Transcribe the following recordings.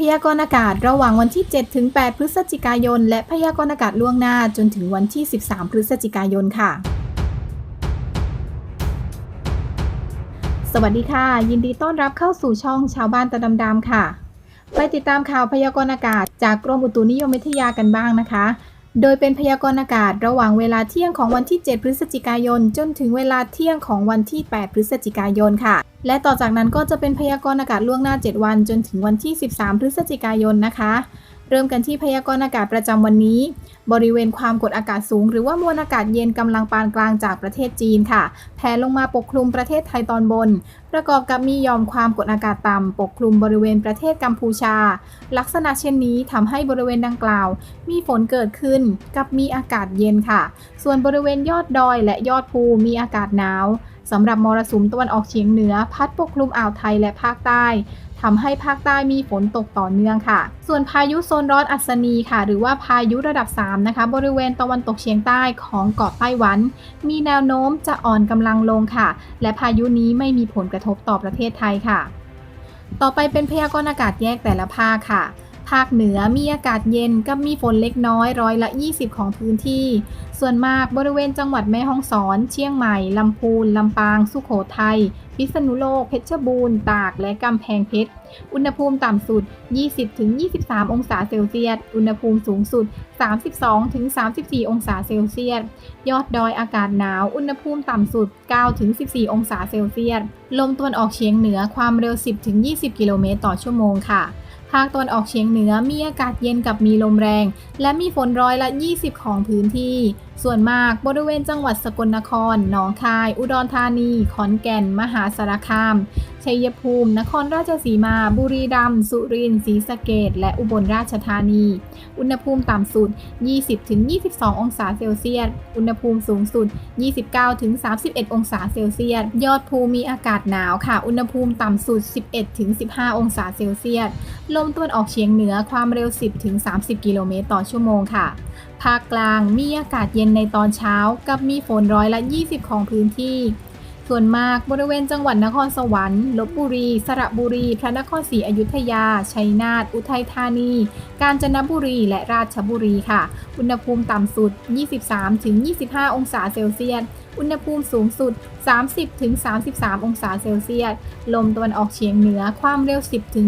พยากรณ์อากาศระหว่างวันที่ 7 ถึง 8 พฤศจิกายน และพยากรณ์อากาศล่วงหน้าจนถึงวันที่ 13 พฤศจิกายนค่ะ สวัสดีค่ะ ยินดีต้อนรับเข้าสู่ช่องชาวบ้านตะดำๆค่ะ ไปติดตามข่าวพยากรณ์อากาศจากกรมอุตุนิยมวิทยากันบ้างนะคะ โดยเป็นพยากรณ์อากาศระหว่างเวลาเที่ยงของวันที่ 7 พฤศจิกายน จนถึงเวลาเที่ยงของวันที่ 8 พฤศจิกายนค่ะ และต่อจากนั้นก็จะเป็นพยากรณ์อากาศล่วงหน้า 7 วัน จนถึงวันที่ 13 พฤศจิกายนนะคะ เริ่มกันที่พยากรณ์อากาศประจำวันนี้ บริเวณความกดอากาศสูง หรือว่ามวลอากาศเย็นกำลังปานกลางจากประเทศจีนค่ะแผ่ลงมาปกคลุมประเทศไทยตอนบน ประกอบกับมียอมความกดอากาศต่ำปกคลุมบริเวณประเทศกัมพูชา ลักษณะเช่นนี้ทำให้บริเวณดังกล่าว มีฝนเกิดขึ้นกับมีอากาศเย็นค่ะ ส่วนบริเวณยอดดอยและยอดภูมีอากาศหนาว สำหรับมรสุมตะวันออกเฉียงเหนือ พัดปกคลุมอ่าวไทยและภาคใต้ทำให้ภาคใต้มีฝนตกต่อเนื่องค่ะ ส่วนพายุโซนร้อนอัศนีค่ะ หรือว่าพายุระดับ 3 นะคะ บริเวณตะวันตกเฉียงใต้ของเกาะไต้หวัน มีแนวโน้มจะอ่อนกำลังลงค่ะ และพายุนี้ไม่มีผลกระทบต่อประเทศไทยค่ะ ต่อไปเป็นพยากรณ์อากาศแยกแต่ละภาคค่ะ ภาคเหนือมีอากาศเย็นกับมีฝนเล็กน้อยร้อยละ 20 ของพื้นที่ ส่วนมากบริเวณจังหวัดแม่ฮ่องสอน เชียงใหม่ ลำพูน ลำปาง สุโขทัย พิษณุโลก เพชรบูรณ์ ตาก และกำแพงเพชร อุณหภูมิต่ำสุด 20-23 องศาเซลเซียส อุณหภูมิสูงสุด 32-34 องศาเซลเซียส ยอดดอยอากาศหนาว อุณหภูมิต่ำสุด 9-14 องศาเซลเซียส ลมตะวันออกเฉียงเหนือความเร็ว 10-20 กิโลเมตรต่อชั่วโมงค่ะ ภาคตะวันออกเฉียงเหนือมีอากาศเย็นกับมีลมแรง และมีฝนร้อยละ 20 ของพื้นที่ ส่วนมากบริเวณจังหวัดสกลนคร หนองคาย อุดรธานี ขอนแก่น มหาสารคาม ชัยภูมิ นครราชสีมา บุรีรัมย์ สุรินทร์ ศรีสะเกษและอุบลราชธานี อุณหภูมิต่ำสุด 20-22 องศาเซลเซียส อุณหภูมิสูงสุด 29-31 องศาเซลเซียส ยอดภูมีอากาศหนาวค่ะ อุณหภูมิต่ำสุด 11-15 องศาเซลเซียส ลมตะวันออกเฉียงเหนือความเร็ว 10-30 กิโลเมตรต่อชั่วโมงค่ะภาคกลางมีอากาศเย็นในตอนเช้ากับมีฝนร้อยละ 20 ของพื้นที่ ส่วนมากบริเวณจังหวัดนครสวรรค์ลบบุรี สระบุรี พระนครศรีอยุธยา ชัยนาท อุทัยธานี กาญจนบุรี และราชบุรีค่ะ อุณหภูมิต่ำสุด 23-25 องศาเซลเซียส อุณหภูมิสูงสุด 30-33 องศาเซลเซียส ลมตะวันออกเฉียงเหนือความเร็ว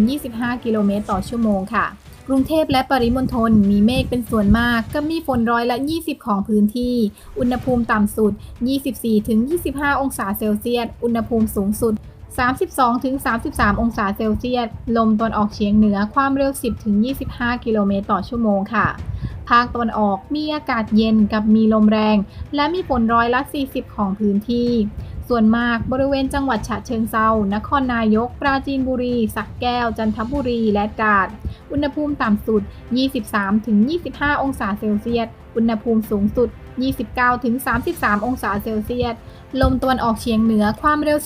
10-25 กิโลเมตรต่อชั่วโมงค่ะ กรุงเทพและปริมณฑลมีเมฆเป็นส่วนมากก็มีฝนร้อยละ 20 ของพื้นที่ อุณหภูมิต่ำสุด 24-25 องศาเซลเซียส อุณหภูมิสูงสุด 32-33 องศาเซลเซียส ลมตะวันออกเฉียงเหนือความเร็ว 10-25 กิโลเมตรต่อชั่วโมงค่ะ ภาคตะวันออกมีอากาศเย็นกับมีลมแรง และมีฝนร้อยละ 40 ของพื้นที่ส่วนมากบริเวณจังหวัดฉะเชิงเซา นครนายก ปราจีนบุรี สักแก้ว จันทบุรี และตราด อุณหภูมิต่ำสุด 23-25 องศาเซลเซียส อุณหภูมิสูงสุด 29-33 องศาเซลเซียส ลมตะวันออกเฉียงเหนือความเร็ว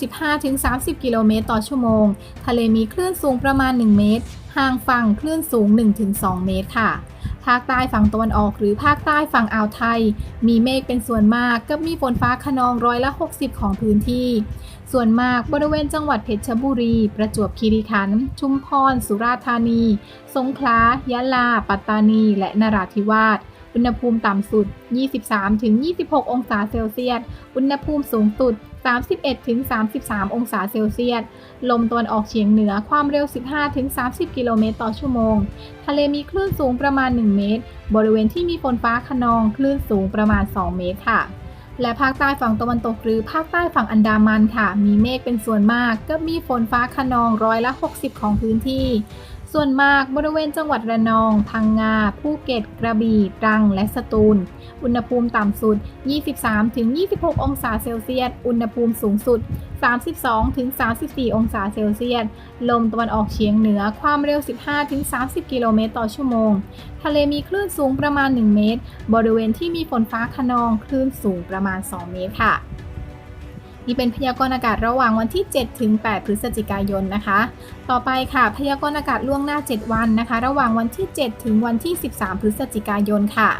15-30 กิโลเมตรต่อชั่วโมง ทะเลมีคลื่นสูงประมาณ 1 เมตร ห่างฝั่งคลื่นสูง 1-2 เมตรค่ะ ภาคใต้ฝั่งตะวันออกหรือภาคใต้ฝั่งอ่าวไทย มีเมฆเป็นส่วนมากกับมีฝนฟ้าขนองร้อยละ 60 ของพื้นที่ ส่วนมากบริเวณจังหวัดเพชรบุรี ประจวบคีรีขันธ์ชุมพร สุราษฎร์ธานี สงขลายะลา ปัตตานี และนราธิวาส อุณหภูมิต่ำสุด 23-26 องศาเซลเซียส อุณหภูมิสูงสุด 31-33 องศาเซลเซียส ลมตะวันออกเฉียงเหนือความเร็ว 15-30 กิโลเมตรต่อชั่วโมง ทะเลมีคลื่นสูงประมาณ 1 เมตร บริเวณที่มีฝนฟ้าขนองคลื่นสูงประมาณ 2 เมตรค่ะและภาคใต้ฝั่งตะวันตกหรือภาคใต้ฝั่งอันดามันค่ะ มีเมฆเป็นส่วนมาก ก็มีฝนฟ้าขนองร้อยละ 60 ของพื้นที่ ส่วนมากบริเวณจังหวัดระนอง พังงา ภูเก็ต กระบี่ ตรัง และสตูล อุณหภูมิต่ำสุด 23-26 องศาเซลเซียส อุณหภูมิสูงสุด 32-34 องศาเซลเซียส ลมตะวันออกเฉียงเหนือ ความเร็ว 15-30 กิโลเมตรต่อชั่วโมง ทะเลมีคลื่นสูงประมาณ 1 เมตร บริเวณที่มีฝนฟ้าขนอง คลื่นสูงประมาณ 2 เมตรค่ะ นี่เป็นพยากรณ์อากาศระหว่างวันที่ 7 ถึง 8 พฤศจิกายนนะคะ ต่อไปค่ะ พยากรณ์อากาศล่วงหน้า 7 วันนะคะ ระหว่างวันที่ 7 ถึงวันที่ 13 พฤศจิกายนค่ะ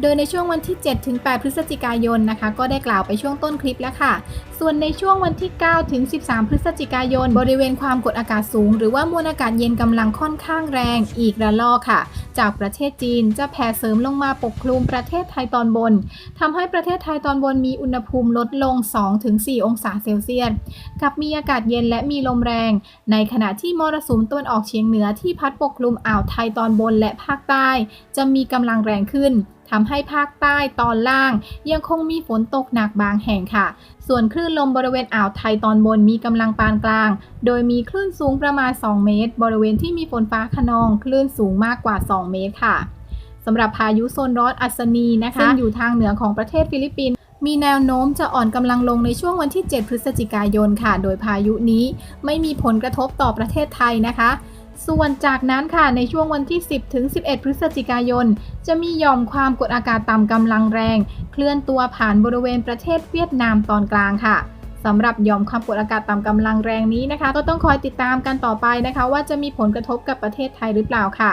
โดยในช่วงวันที่ 7 ถึง 8 พฤศจิกายนนะคะ ก็ได้กล่าวไปช่วงต้นคลิปแล้วค่ะ ส่วนในช่วงวันที่ 9 ถึง 13 พฤศจิกายน บริเวณความกดอากาศสูง หรือว่ามวลอากาศเย็นกำลังค่อนข้างแรงอีกระลอกค่ะ จากประเทศจีนจะแผ่เสริมลงมาปกคลุมประเทศไทยตอนบนทำให้ประเทศไทยตอนบนมีอุณหภูมิลดลง 2-4 องศาเซลเซียสกับมีอากาศเย็นและมีลมแรง ในขณะที่มรสุมตะวันออกเฉียงเหนือที่พัดปกคลุมอ่าวไทยตอนบนและภาคใต้ จะมีกำลังแรงขึ้น ทำให้ภาคใต้ตอนล่าง ยังคงมีฝนตกหนักบางแห่งค่ะ ส่วนคลื่นลมบริเวณอ่าวไทยตอนบนมีกำลังปานกลาง โดยมีคลื่นสูงประมาณ 2 เมตร บริเวณที่มีฝนฟ้าขนอง คลื่นสูงมากกว่า 2 เมตรค่ะสำหรับพายุโซนร้อนอัศนีนะคะซึ่งอยู่ทางเหนือของประเทศฟิลิปปินส์มีแนวโน้มจะอ่อนกำลังลงในช่วงวันที่ 7 พฤศจิกายนค่ะ โดยพายุนี้ไม่มีผลกระทบต่อประเทศไทยนะคะ ส่วนจากนั้นค่ะในช่วงวันที่ 10 ถึง 11 พฤศจิกายน จะมีหย่อมความกดอากาศต่ำกำลังแรง เคลื่อนตัวผ่านบริเวณประเทศเวียดนามตอนกลางค่ะสำหรับหย่อมความกดอากาศต่ำกำลังแรงนี้นะคะ ก็ต้องคอยติดตามกันต่อไปนะคะ ว่าจะมีผลกระทบกับประเทศไทยหรือเปล่าค่ะ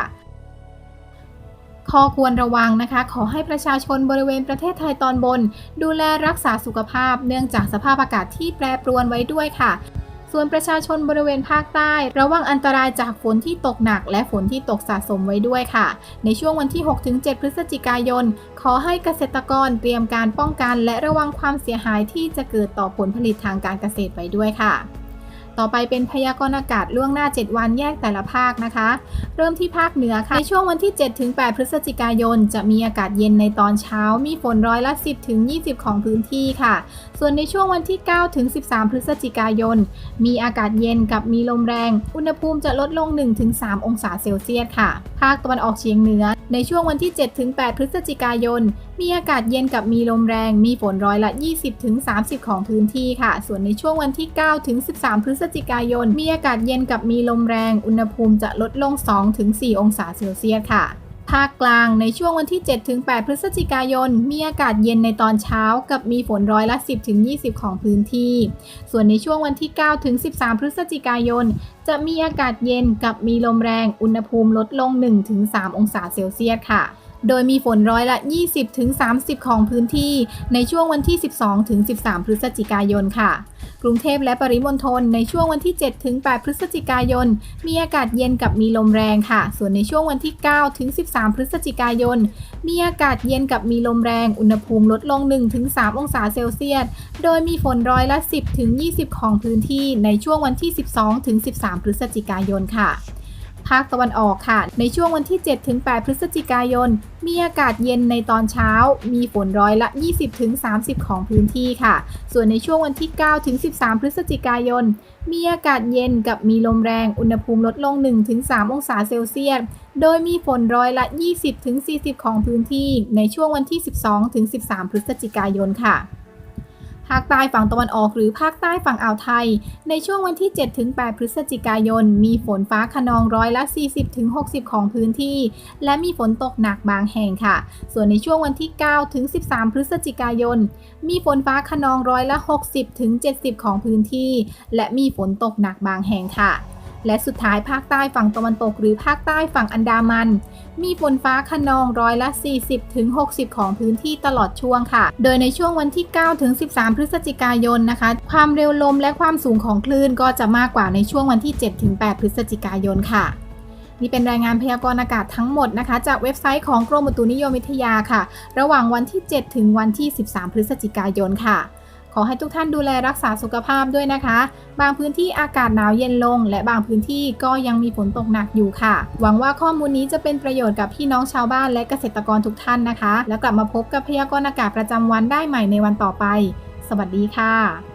ข้อควรระวังนะคะ ขอให้ประชาชนบริเวณประเทศไทยตอนบน ดูแลรักษาสุขภาพ เนื่องจากสภาพอากาศที่แปรปรวนไว้ด้วยค่ะ ส่วนประชาชนบริเวณภาคใต้ ระวังอันตรายจากฝนที่ตกหนัก และฝนที่ตกสะสมไว้ด้วยค่ะ ในช่วงวันที่ 6-7 พฤศจิกายน ขอให้เกษตรกรเตรียมการป้องกัน และระวังความเสียหายที่จะเกิดต่อผลผลิตทางการเกษตรไว้ด้วยค่ะ ต่อไปเป็นพยากรณ์อากาศล่วงหน้า 7 วันแยกแต่ละภาคนะคะ เริ่มที่ภาคเหนือค่ะ ในช่วงวันที่ 7-8 พฤศจิกายน จะมีอากาศเย็นในตอนเช้า มีฝนร้อยละ 10-20 ของพื้นที่ค่ะ ส่วนในช่วงวันที่ 9-13 พฤศจิกายน มีอากาศเย็นกับมีลมแรง อุณหภูมิจะลดลง 1-3 องศาเซลเซียสค่ะ ภาคตะวันออกเฉียงเหนือ ในช่วงวันที่ 7-8 พฤศจิกายน มีอากาศเย็นกับมีลมแรง มีฝนร้อยละ 20-30 ของพื้นที่ค่ะ ส่วนในช่วงวันที่ 9-13 พฤศจิกายน มีอากาศเย็นกับมีลมแรง อุณหภูมิจะลดลง 2-4 องศาเซลเซียสค่ะ ภาคกลางในช่วงวันที่ 7-8 พฤศจิกายน มีอากาศเย็นในตอนเช้ากับมีฝนร้อยละ 10-20 ของพื้นที่ ส่วนในช่วงวันที่ 9-13 พฤศจิกายน จะมีอากาศเย็นกับมีลมแรง อุณหภูมิลดลง 1-3 องศาเซลเซียสค่ะโดยมีฝนร้อยละ 20-30 ของพื้นที่ ในช่วงวันที่ 12-13 พฤศจิกายนค่ะ กรุงเทพและปริมณฑลในช่วงวันที่7-8พฤศจิกายน มีอากาศเย็นกับมีลมแรงค่ะ ส่วนในช่วงวันที่9-13 พฤศจิกายน มีอากาศเย็นกับมีลมแรง อุณหภูมิลดลง 1-3 องศาเซลเซียส โดยมีฝนร้อยละ 10-20 ของพื้นที่ในช่วงวันที่ 12-13 พฤศจิกายนค่ะ ภาคตะวันออกค่ะ ในช่วงวันที่ 7-8 พฤศจิกายน มีอากาศเย็นในตอนเช้า มีฝนร้อยละ 20-30 ของพื้นที่ค่ะ ส่วนในช่วงวันที่ 9-13 พฤศจิกายน มีอากาศเย็นกับมีลมแรง อุณหภูมิลดลง 1-3 องศาเซลเซียส โดยมีฝนร้อยละ 20-40 ของพื้นที่ ในช่วงวันที่ 12-13 พฤศจิกายนค่ะ ภาคใต้ฝั่งตะวันออกหรือภาคใต้ฝั่งอ่าวไทย ในช่วงวันที่ 7-8 พฤศจิกายน มีฝนฟ้าขนองร้อยละ 40-60 ของพื้นที่ และมีฝนตกหนักบางแห่งค่ะ ส่วนในช่วงวันที่ 9-13 พฤศจิกายน มีฝนฟ้าขนองร้อยละ 60-70 ของพื้นที่ และมีฝนตกหนักบางแห่งค่ะ และสุดท้ายภาคใต้ฝั่งตะวันตกหรือภาคใต้ฝั่งอันดามัน มีฝนฟ้าขนองร้อยละ 40-60 ของพื้นที่ตลอดช่วงค่ะ โดยในช่วงวันที่ 9-13 พฤศจิกายนนะคะ ความเร็วลมและความสูงของคลื่นก็จะมากกว่าในช่วงวันที่ 7-8 พฤศจิกายนค่ะนี่เป็นรายงานพยากรณ์อากาศทั้งหมดนะคะ จากเว็บไซต์ของกรมอุตุนิยมวิทยาค่ะ ระหว่างวันที่ 7 ถึงวันที่ 13 พฤศจิกายนค่ะ ขอให้ทุกท่านดูแลรักษาสุขภาพด้วยนะคะ บางพื้นที่อากาศหนาวเย็นลง และบางพื้นที่ก็ยังมีฝนตกหนักอยู่ค่ะ หวังว่าข้อมูลนี้จะเป็นประโยชน์กับพี่น้องชาวบ้านและเกษตรกรทุกท่านนะคะ แล้วกลับมาพบกับพยากรณ์อากาศประจำวันได้ใหม่ในวันต่อไป สวัสดีค่ะ